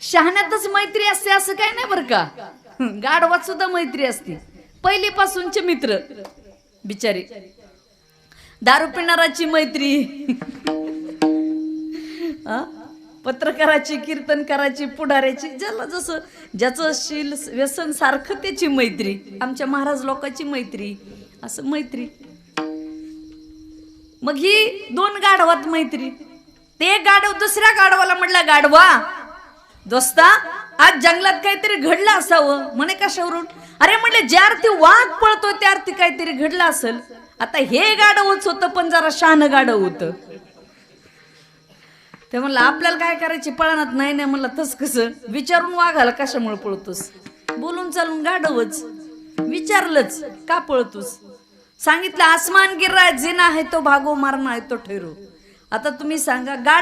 शहाण्यातच मैत्री असते असं काय नाही बरं का? गाढवात सुद्धा मैत्री असते. पहिलीपासूनचे मित्र. बिचारी. दारू पिणाराची मैत्री. पत्रकाराची कीर्तनकाराची पुढाऱ्याची ज्याला जसं ज्याचं शील व्यसन सारखं त्याची मैत्री. आमच्या महाराज लोकांची मैत्री. असं मैत्री. मग ही दोन गाढवात मैत्री. ते गाढव दुसऱ्या गाढवाला म्हटलं गाढवा दोस्ता आज जंगलात काहीतरी घडलं असावं. म्हणे कशावरून? अरे म्हटले ज्या अर्थी वाघ पळतो त्या अर्थी काहीतरी घडलं असेल. आता हे गाढवच होतं पण जरा शान गाढव होतं. ते म्हणलं आपल्याला काय करायची पळणात नाही नाही म्हणलं तस कसं? विचारून वाघाला कशामुळे पळतोस? बोलून चालून गाढवच. विचारलंच का पळतोस? सांगितलं आसमान गिर्रा जिना आहे तो भागो मारना आहे तो ठेरो. आता तुम्ही सांगा गाठ